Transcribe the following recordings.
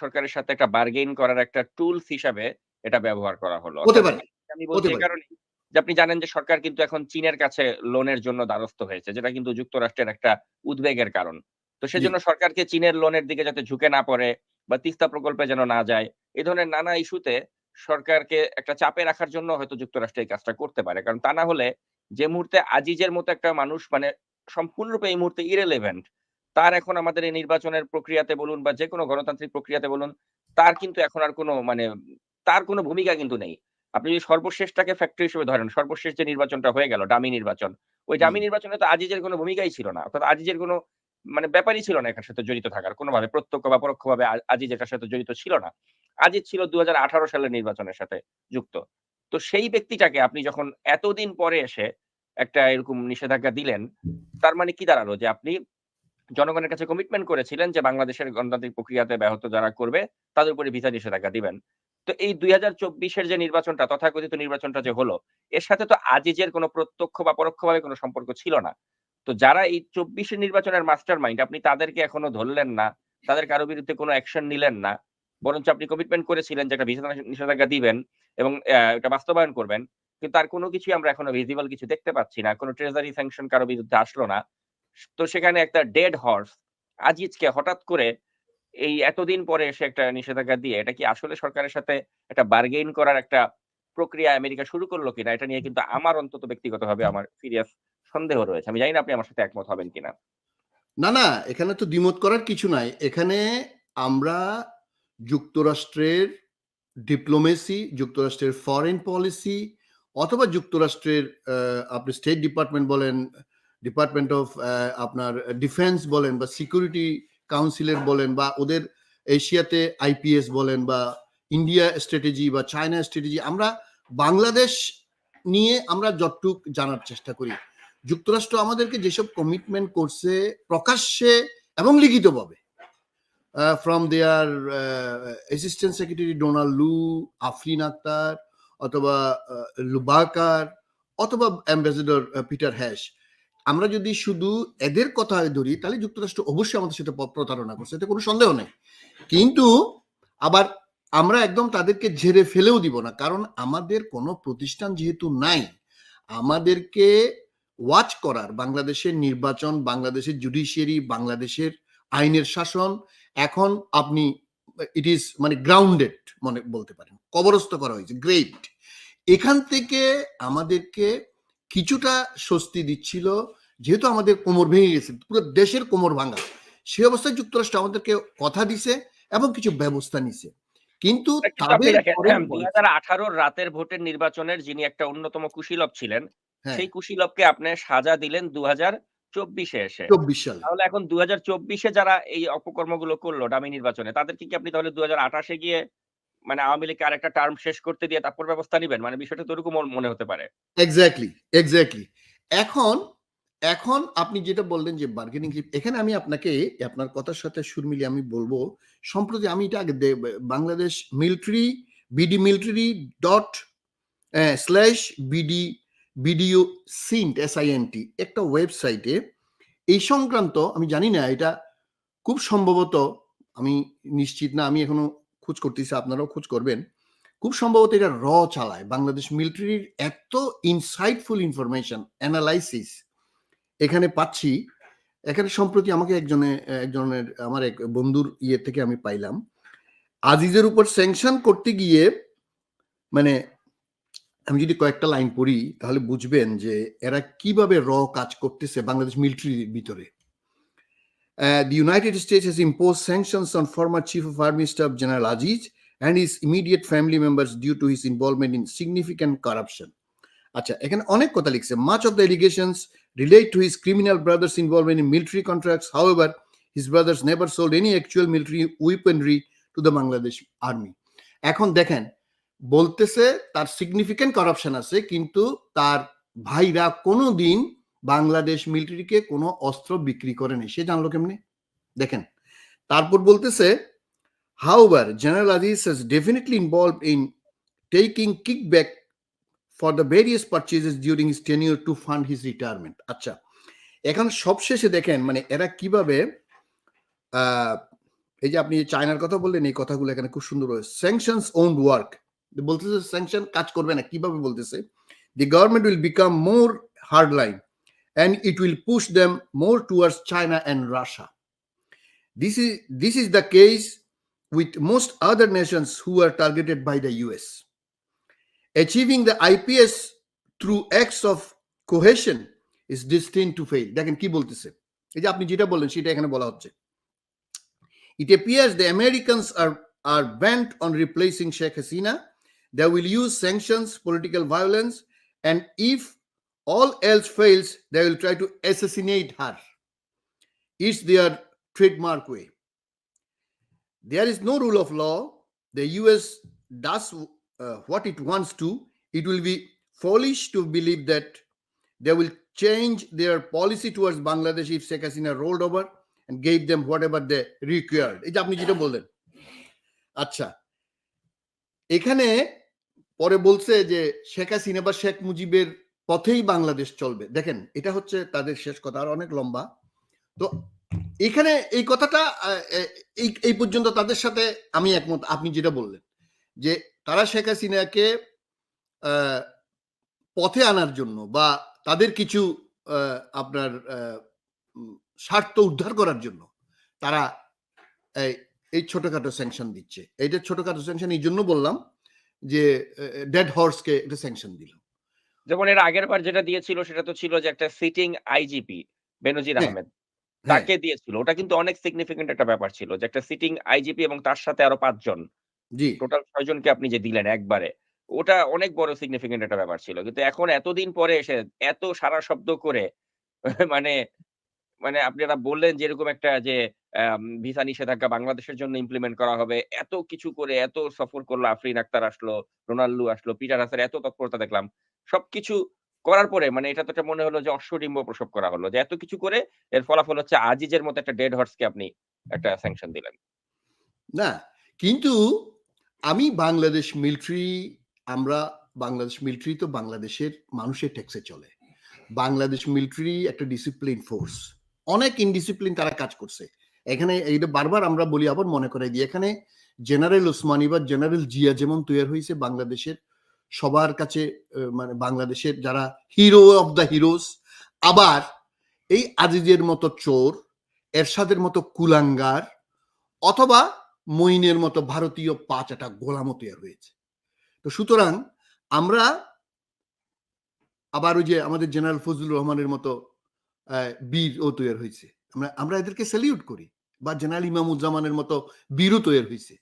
সরকারের সাথে একটা বার্গেইন করার একটা টুলস হিসাবে এটা ব্যবহার করা হলো। আমি বলছি এই যে আপনি জানেন যে সরকার কিন্তু এখন চীনের কাছে লোনের জন্য দ্বারস্থ হয়েছে। যেটা কিন্তু যুক্তরাষ্ট্রের একটা উদ্বেগের কারণ। তো সেজন্য সরকারকে চীনের লোনের দিকে যাতে ঝুঁকে না পড়ে বা তিস্তা প্রকল্পে যেন না যায়। এই ধরনের নানা ইস্যুতে সরকারকে একটা চাপে রাখার জন্য হয়তো যুক্তরাষ্ট্র এই কাজটা করতে পারে। কারণ তা না হলে যে মুহূর্তে আজিজের মতো একটা মানুষ মানে সম্পূর্ণরূপে এই মুহূর্তে irrelevant তার এখন আমাদের এই নির্বাচনের প্রক্রিয়াতে বলুন বা যে কোনো গণতান্ত্রিক প্রক্রিয়াতে বলুন, তার কিন্তু এখন আর কোনো মানে তার কোনো ভূমিকা কিন্তু নেই। আপনি যদি সর্বশেষটাকে ফ্যাক্টর হিসেবে ধরেন, সর্বশেষ যে নির্বাচনটা হয়ে গেল ডামি নির্বাচন। ওই ডামি নির্বাচনে তো আজিজের কোনো ভূমিকাই ছিল না। অর্থাৎ আজিজের কোনো মানে ব্যাপারই ছিল না এটার সাথে জড়িত থাকার। কোনোভাবে প্রত্যক্ষ বা পরোক্ষভাবে আজিজ এটার সাথে জড়িত ছিল না। আজিজ ছিল ২০১৮ সালের নির্বাচনের সাথে যুক্ত। তো সেই ব্যক্তিটাকে আপনি যখন এতদিন পরে এসে একটা এরকম নিষেধাজ্ঞা দিলেন, তার মানে কি দাঁড়াল? যে আপনি জনগণের কাছে কমিটমেন্ট করেছিলেন যে বাংলাদেশের গণতান্ত্রিক প্রক্রিয়াতে ব্যাহত যারা করবে তাদের উপরে ভিসা নিষেধাজ্ঞা দিবেন। তো এই ২০২৪ এর যে নির্বাচনটা তথাকথিত নির্বাচনটা যে হলো, এর সাথে তো আজিজের কোনো প্রত্যক্ষ বা পরোক্ষভাবে কোনো সম্পর্ক ছিল না। তো যারা এই ২৪ নির্বাচনের মাস্টার মাইন্ড আপনি তাদেরকে এখনও ধরলেন না। তাদের কারও বিরুদ্ধে কোনো অ্যাকশন নিলেন না। বরঞ্চ আপনি কমিটমেন্ট করেছিলেন যে একটা ভিসা নিষেধাজ্ঞা দিবেন এবং এটা বাস্তবায়ন করবেন। কিন্তু তার কোনো কিছুই আমরা এখনও ভিজিবল কিছু দেখতে পাচ্ছি না। কোনো ট্রেজারি স্যাংশন কারও বিরুদ্ধে আসলো না। তো সেখানে একটা ডেড হর্স আজিজকে হঠাৎ করে এই এতদিন পরে এসে একটা নিষেধাজ্ঞা দিয়ে এটা কি আসলে সরকারের সাথে একটা বার্গেইন করার একটা প্রক্রিয়া আমেরিকা শুরু করল কিনা? এটা নিয়ে কিন্তু আমার অন্তত ব্যক্তিগতভাবে আমার সিরিয়াস সন্দেহ রয়েছে। আমি জানি না আপনি আমার সাথে একমত হবেন কিনা? না, না, এখানে তো দ্বিমত করার কিছু নাই। এখানে আমরা যুক্তরাষ্ট্রের ডিপ্লোমেসি, যুক্তরাষ্ট্রের ফরেন পলিসি অথবা যুক্তরাষ্ট্রের আপনি স্টেট ডিপার্টমেন্ট বলেন, ডিপার্টমেন্ট অফ আপনার ডিফেন্স বলেন বা সিকিউরিটি কাউন্সিলের বলেন বা ওদের এশিয়াতে আইপিএস বলেন বা ইন্ডিয়া স্ট্র্যাটেজি বা চায়না স্ট্র্যাটেজি আমরা বাংলাদেশ নিয়ে আমরা যতটুক জানার চেষ্টা করি। যুক্তরাষ্ট্র আমাদেরকে যেসব কমিটমেন্ট করছে প্রকাশ্যে এবং লিখিতভাবে from their assistant secretary Donald Lu, Afrin Akhtar অথবা লুবাকার অথবা অ্যাম্বাসেডর পিটার হ্যাশ। আমরা যদি শুধু এদের কথা ধরি তাহলে যুক্তরাষ্ট্র অবশ্যই আমাদের সাথে প্রতারণা করছে। এতে কোনো সন্দেহ নেই। কিন্তু আবার আমরা একদম তাদেরকে ঝেড়ে ফেলেও দিব না। কারণ আমাদের কোনো প্রতিষ্ঠান যেহেতু নাই, আমাদেরকে ওয়াচ করার বাংলাদেশের নির্বাচন, বাংলাদেশের জুডিশিয়ারি, বাংলাদেশের আইনের শাসন এখন আপনি ইট ইস মানে গ্রাউন্ডেড মনে বলতে পারেন। কবরস্থ করা হয়েছে। গ্রেট। এখান থেকে আমাদেরকে কিছুটা স্বস্তি দিচ্ছিল যেহেতু আমাদের কোমর ভেঙে গেছে। পুরো দেশের কোমর ভাঙা। সেই অবস্থায় যুক্তরাষ্ট্র আমাদেরকে কথা দিছে এবং কিছু ব্যবস্থা নিছে। কিন্তু না কিন্তু আপনি তাদের দেখেন ফরেন পলিসি ২০১৮ র রাতের ভোটের নির্বাচনের যিনি একটা অন্যতম কুশীলব ছিলেন, হ্যাঁ, সেই কুশীলবকে আপনি সাজা দিলেন ২০২৪ এ এসে। ২৪ সালে। তাহলে এখন ২০২৪ এ যারা এই অপকর্মগুলো করল ডামি নির্বাচনে তাদেরকে কি আপনি তাহলে ২০২৮ আঠাশে গিয়ে মানে আওয়ামী লীগকে আরেকটা টার্ম শেষ করতে দিয়ে তারপর ব্যবস্থা নিবেন? মানে বিষয়টা তো ওরকম মনে হতে পারে। Exactly exactly. এখন, এখন আপনি যেটা বললেন যে বার্গেনিং এখানে আমি আপনাকে আপনার কথার সাথে সুর মিলিয়ে আমি বলব সম্প্রতি আমি এটা আগে Bangladesh military BD military dot slash BD BDO sint SINT একটা ওয়েবসাইটে এই সংক্রান্ত আমি জানি না এটা খুব সম্ভবত আমি নিশ্চিত না আমি এখনও খোঁজ করতেছি, আপনারাও খোঁজ করবেন। খুব সম্ভবত এটা র চালায়। বাংলাদেশ মিলিটারির এত ইনসাইটফুল ইনফরমেশন অ্যানালাইসিস এখানে পাচ্ছি। এখানে সম্প্রতি আমাকে একজনে, একজনের, আমার এক বন্ধুর ইয়ে থেকে আমি পাইলাম। আজিজের উপর স্যাংশন করতে গিয়ে মানে আমি যদি কয়েকটা লাইন পড়ি, তাহলে বুঝবেন যে এরা কীভাবে র কাজ করতেছে বাংলাদেশ মিলিটারির ভিতরে। Uh, the United States has imposed sanctions on former Chief of Army Staff General Aziz and his immediate family members due to his involvement in significant corruption. আচ্ছা এখানে অনেক কথা লিখছে much of the allegations relate to his criminal brothers involvement in military contracts however his brothers never sold any actual military weaponry to the Bangladesh army এখন দেখেন বলতেছে তার significant corruption আছে কিন্তু তার ভাইরা কোনোদিন বাংলাদেশ মিলিটারিকে কোনো অস্ত্র বিক্রি করেনি সে জানলো কেমনি? দেখেন, তারপর বলতেছে, however, general aziz has definitely involved in taking kickback for the various purchases during his tenure to fund his retirement. আচ্ছা এখন সবশেষে দেখেন মানে এরা কীভাবে এই যে আপনি চায়নার কথা বললেন, এই কথাগুলো এখানে খুব সুন্দর হয়েছে স্যাংশনস ওন ওয়ার্ক বলতেছে স্যাংশন কাজ করবে না। কীভাবে বলতেছে? The government will become more hard line And it will push them more towards China and Russia this is this is the case with most other nations who are targeted by the US. Achieving the IPS through acts of cohesion is destined to fail. দেখেন কি বলতেছে এই যে আপনি যেটা বললেন সেটা এখানে বলা হচ্ছে It appears the Americans are, are bent on replacing Sheikh Hasina. They will use sanctions, political violence, and if all else fails, they will try to assassinate her. It's their trademark way. There is no rule of law. The US does uh, what it wants to. It will be foolish to believe that they will change their policy towards Bangladesh if Sheikh Hasina rolled over and gave them whatever they required. এই যে আপনি যেটা বললেন আচ্ছা এখানে পরে বলছে যে শেখ হাসিনা বা শেখ মুজিবের পথেই বাংলাদেশ চলবে। দেখেন, এটা হচ্ছে তাদের শেষ কথা, আর অনেক লম্বা। তো এখানে এই কথাটা এই পর্যন্ত তাদের সাথে আমি একমত, আপনি যেটা বললেন, যে তারা শেখ হাসিনাকে পথে আনার জন্য বা তাদের কিছু আপনার স্বার্থ উদ্ধার করার জন্য তারা এই ছোটখাটো স্যাংশন দিচ্ছে। এইটা ছোটখাটো স্যাংশন এই জন্য বললাম যে ডেড হর্সকে একটা স্যাংশন দিল। যেমন এর আগের বার যেটা দিয়েছিল সেটা তো ছিল যে একটা সিটিং আইজিপি বেনজির হ্যাঁ, আহমেদ। হ্যাঁ। তাকে দিয়েছিল। ওটা কিন্তু অনেক সিগনিফিকেন্ট একটা ব্যাপার ছিল যে একটা সিটিং আইজিপি এবং তার সাথে আরও পাঁচজন। জি। টোটাল ছয়জনকে আপনি যে দিলেন একবারে ওটা অনেক বড় সিগনিফিকেন্ট একটা ব্যাপার ছিল। কিন্তু এখন এতদিন পরে এসে এত সারা শব্দ করে মানে মানে আপনারা বললেন যে এরকম একটা যে ভিসা নিষেধাজ্ঞা বাংলাদেশের জন্য ইমপ্লিমেন্ট করা হবে। এত কিছু করে এত সফর করল আফরিন আক্তার আসলো, রোনাল্ডো আসলো, পিটার হাসান, এত তৎপরতা দেখলাম। সবকিছু করার পরে মানে এটা তো মনে হলো যে অশ্বডিম্ব প্রসব করা হলো যে এত কিছু করে এর ফলাফল হচ্ছে আজিজের মতো একটা ডেড হর্সকে আপনি একটা স্যাংশন দিলেন। না, কিন্তু আমি বাংলাদেশ মিলিটারি আমরা বাংলাদেশ মিলিটারি তো বাংলাদেশের মানুষের ট্যাক্সে চলে। বাংলাদেশ মিলিটারি একটা ডিসিপ্লিন ফোর্স অনেক ইনডিসিপ্লিন তারা কাজ করছে। এখানে এইটা বারবার আমরা বলি, আবার মনে করাই দিই, এখানে জেনারেল ওসমানী বা জেনারেল জিয়া যেমন তৈরি হয়েছে বাংলাদেশের, সবার কাছে মানে বাংলাদেশের যারা হিরো অফ দ্য হিরোজ আবার এই আজিজের মতো চোর, এরশাদের মতো কুলাঙ্গার, অথবা মইনের মতো ভারতীয় পাঁচ একটা গোলামও তৈরি হয়েছে। তো সুতরাং আমরা আবার ওই যে আমাদের জেনারেল ফজলুর রহমানের মতো বীর ও তৈরি হয়েছে। আমরা আমরা এদেরকে স্যালিউট করি। বা জেনারেল ইমামুজ্জামানের মতো বীরও তৈরি হয়েছে।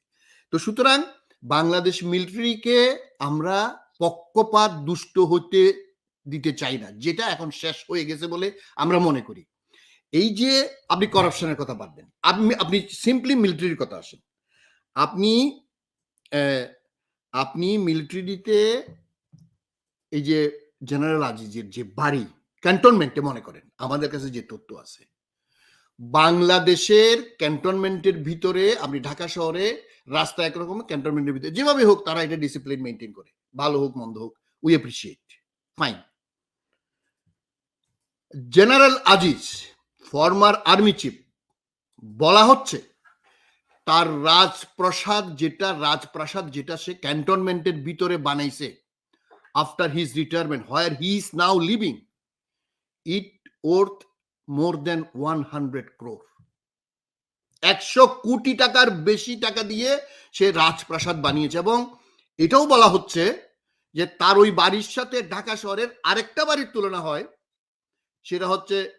তো সুতরাং বাংলাদেশ মিলিটারিকে আমরা পক্ষপাত, দুষ্ট হতে দিতে চাই না। যেটা এখন শেষ হয়ে গেছে বলে আমরা মনে করি। এই যে আপনি করাপশনের কথা দেন। আপনি আপনি সিম্পলি মিলিটারির কথা আসেন। আপনি আপনি মিলিটারিতে এই যে জেনারেল আজিজের যে বাড়ি ক্যান্টনমেন্টে মনে করেন। আমাদের কাছে যে তথ্য আছে। বাংলাদেশের ক্যান্টনমেন্টের ভিতরে আপনি ঢাকা শহরে রাস্তা একরকম, ক্যান্টনমেন্টের ভিতরে যেভাবে হোক তারা এটা ডিসিপ্লিন মেনটেন করে। ভালো হোক, মন্দ হোক we appreciate fine general Aziz former army chief বলা হচ্ছে তার রাজপ্রাসাদ যেটা রাজপ্রাসাদ যেটা সে ক্যান্টনমেন্টের ভিতরে বানাইছে after his retirement where he is now living it worth more than one hundred crore একশো কোটি টাকার বেশি টাকা দিয়ে সে রাজপ্রাসাদ বানিয়েছে এবং এটাও বলা হচ্ছে যে তার ওই বাড়ির সাথে ঢাকা শহরের আরেকটা বাড়ির তুলনা হয়, সেটা হচ্ছে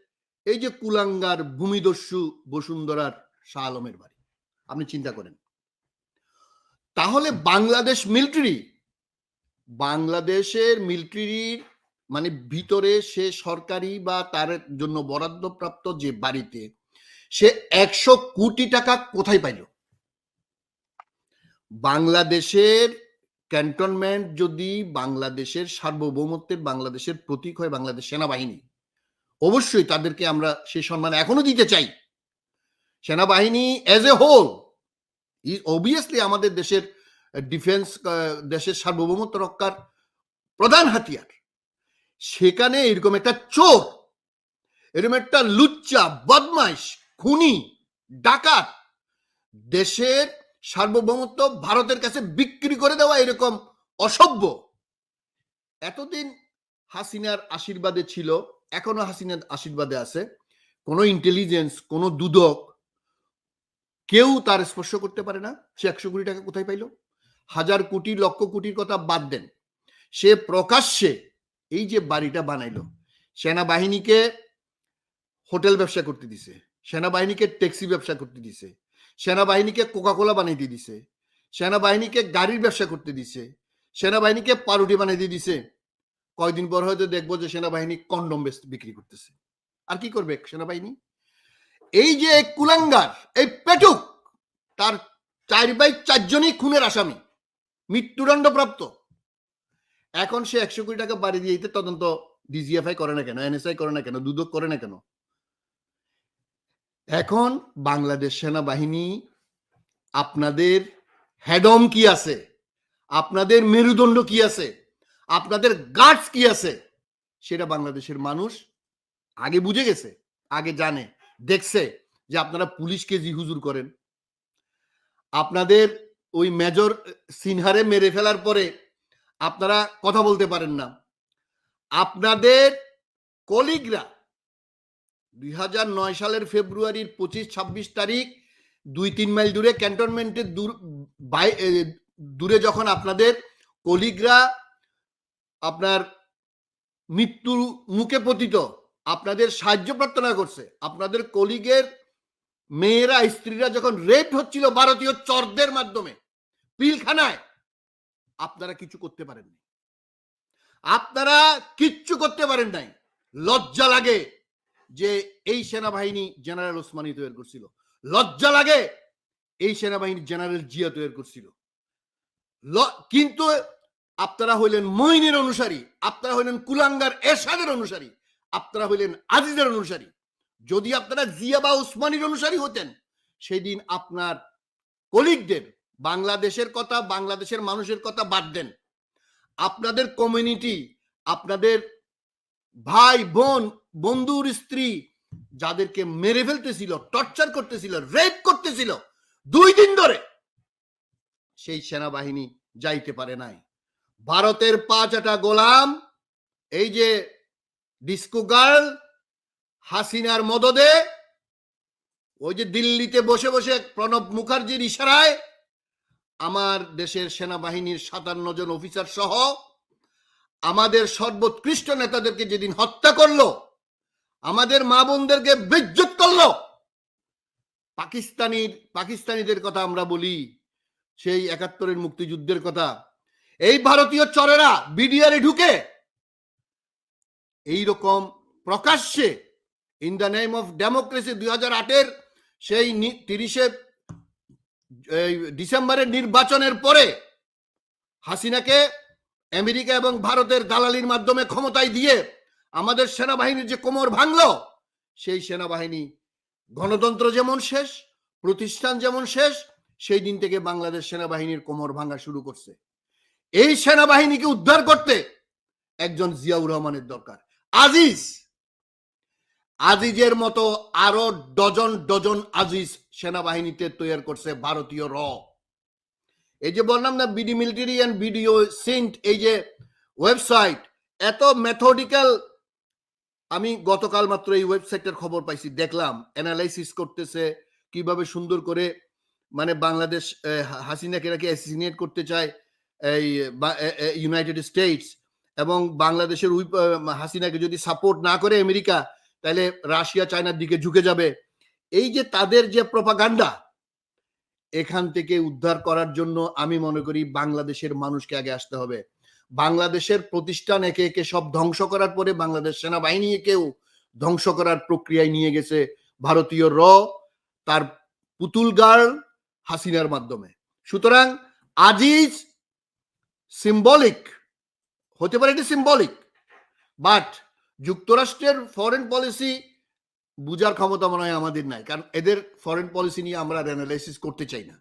এই যে কুলাঙ্গার ভূমিদস্যু বসুন্ধরার শাহ আলমের বাড়ি। আপনি চিন্তা করেন। তাহলে বাংলাদেশ মিলিটারি বাংলাদেশের মিলিটারির মানে ভিতরে সে সরকারি বা তার জন্য বরাদ্দপ্রাপ্ত যে বাড়িতে, সে একশো কোটি টাকা কোথায় পাইল? বাংলাদেশের ক্যান্টনমেন্ট যদি বাংলাদেশের সার্বভৌমত্বের বাংলাদেশের প্রতীক হয় বাংলাদেশ সেনাবাহিনী, অবশ্যই তাদেরকে আমরা সে সম্মান এখনও দিতে চাই। সেনাবাহিনী এজ এ হোল অবভিয়াসলি আমাদের দেশের ডিফেন্স দেশের সার্বভৌমত্ব রক্ষার প্রধান হাতিয়ার। সেখানে এরকম একটা চোর, এরকম একটা লুচ্চা, বদমাইশ, খুনি, ডাকাত দেশের সার্বভৌমত্ব ভারতের কাছে বিক্রি করে দেওয়া এরকম অসভ্য। এতদিন হাসিনার আশীর্বাদে ছিল, এখনও হাসিনার আশীর্বাদে আছে। কোনো ইন্টেলিজেন্স কোনো দুদক কেউ তার স্পর্শ করতে পারে না। সে একশো কোটি টাকা কোথায় পাইল? হাজার কোটি, লক্ষ কোটির কথা বাদ দেন। সে প্রকাশ্যে এই যে বাড়িটা বানাইলো, সেনাবাহিনীকে হোটেল ব্যবসা করতে দিছে, সেনাবাহিনীকে ট্যাক্সি ব্যবসা করতে দিছে, সেনাবাহিনীকে কোকাকোলা বানাইতে দিছে, সেনাবাহিনীকে গাড়ির ব্যবসা করতে দিছে, সেনাবাহিনীকে পাউরুটি বানাইতে দিছে, কয়দিন পর হয়তো দেখব যে সেনাবাহিনী কন্ডম বিক্রি করতেছে। আর কি করবে সেনাবাহিনী? এই যে কুলাঙ্গার, এই পেটুক, তার চার বাই চারজনই খুনের আসামি মৃত্যুদণ্ড প্রাপ্ত এখন সে একশো কোটি টাকা বাড়ি দিয়ে তদন্ত ডিজিএফআই করে না কেন? এনএসআই করে না কেন? দুদক করে না কেন? এখন বাংলাদেশ সেনাবাহিনী আপনাদের হেডম কি আছে? আপনাদের মেরুদণ্ড কি আছে? আপনাদের গার্ডস কি আছে? সেটা বাংলাদেশের মানুষ আগে বুঝে গেছে, আগে জানে, দেখছে যে আপনারা পুলিশকে জি হুজুর করেন। আপনাদের ওই মেজর সিনহারে মেরে ফেলার পরে আপনারা কথা বলতে পারেন না। আপনাদের কলিগরা দুই সালের ফেব্রুয়ারির পঁচিশ ছাব্বিশ তারিখ দুই তিন মাইল দূরে ক্যান্টনমেন্টের দূর দূরে যখন আপনাদের কলিগরা আপনার মৃত্যুর মুখে পতিত, আপনাদের সাহায্য প্রার্থনা করছে, আপনাদের কলিগের মেয়েরা, স্ত্রীরা যখন রেপ হচ্ছিল ভারতীয় চরদের মাধ্যমে, পিলখানায় আপনারা কিছু করতে পারেননি আপনারা কিচ্ছু করতে পারেন নাই। লজ্জা লাগে যে এই সেনাবাহিনী জেনারেল ওসমানী তৈরি করছিল। লজ্জা লাগে এই সেনাবাহিনী জেনারেল জিয়া তৈরি করছিল। কিন্তু আপনারা হইলেন মইনের অনুসারী, আপনারা হইলেন কুলাঙ্গার এরশাদের অনুসারী, আপনারা হইলেন আজিজের অনুসারী। যদি আপনারা জিয়া বা উসমানীর অনুসারী হতেন, সেদিন আপনার কলিগদের বাংলাদেশের কথা, বাংলাদেশের মানুষের কথা বাদ দেন। আপনাদের কমিউনিটি আপনাদের ভাই, বোন, বন্ধুর স্ত্রী যাদেরকে মেরে ফেলতেছিল টর্চার করতেছিল রেপ করতেছিল, দুই দিন ধরে সেই সেনাবাহিনী যাইতে পারে নাই। ভারতের পাঁচটা গোলাম, এই যে ডিস্কো গার্ল, হাসিনার মদদে, ওই যে দিল্লিতে বসে বসে প্রণব মুখার্জির ইশারায় আমার দেশের সেনাবাহিনীর সাতান্ন জন অফিসার সহ আমাদের সর্বোৎকৃষ্ট নেতাদেরকে যেদিন হত্যা করল, আমাদের মা বোনদেরকে বেজ্জত করল, পাকিস্তানির, পাকিস্তানিদের কথা আমরা বলি, সেই একাত্তরের মুক্তিযুদ্ধের কথা। এই ভারতীয় চরেরা বিডিআরে ঢুকে এই রকম প্রকাশ্যে in the name of democracy দুই হাজার আটের সেই তিরিশে ডিসেম্বরের নির্বাচনের পরে হাসিনাকে আমেরিকা এবং ভারতের দালালির মাধ্যমে ক্ষমতায় দিয়ে আমাদের সেনাবাহিনীর যে কোমর ভাঙলো, সেই সেনাবাহিনী গণতন্ত্র যেমন শেষ, প্রতিষ্ঠান যেমন শেষ, সেই দিন থেকে বাংলাদেশ সেনাবাহিনীর কোমর ভাঙা শুরু করছে। এই সেনাবাহিনীকে উদ্ধার করতে একজন জিয়াউর রহমানের দরকার। আজিজ! আজিজের মতো আরও ডজন ডজন আজিজ সেনাবাহিনীতে তৈরি করছে ভারতীয় র। এই যে বললাম না, BD military and BDO sint, এই যে ওয়েবসাইট, এত মেথডিক্যাল আমি গতকাল মাত্র এই ওয়েবসাইটের খবর পাইছি, দেখলাম অ্যানালাইসিস করতেছে, কীভাবে সুন্দর করে মানে বাংলাদেশ হাসিনাকে নাকি অ্যাসিনেট করতে চায়, এই ইউনাইটেড স্টেটস এবং বাংলাদেশের হাসিনাকে যদি সাপোর্ট না করে আমেরিকা, তাহলে রাশিয়া চায়নার দিকে ঝুঁকে যাবে। এই যে তাদের যে প্রপাগান্ডা এখান থেকে উদ্ধার করার জন্য আমি মনে করি বাংলাদেশের মানুষকে আগে আসতে হবে। বাংলাদেশের প্রতিষ্ঠান একে একে সব ধ্বংস করার পরে বাংলাদেশ সেনাবাহিনী সেনাবাহিনীকেও ধ্বংস করার প্রক্রিয়ায় নিয়ে গেছে ভারতীয় র, তার পুতুল গার্ল হাসিনার মাধ্যমে। সুতরাং আজিজ সিম্বলিক হতে পারে এটি সিম্বলিক বাট যুক্তরাষ্ট্রের ফরেন পলিসি বুঝার ক্ষমতা মনে হয় আমাদের নাই। কারণ এদের ফরেন পলিসি নিয়ে আমরা অ্যানালাইসিস করতে চাই না।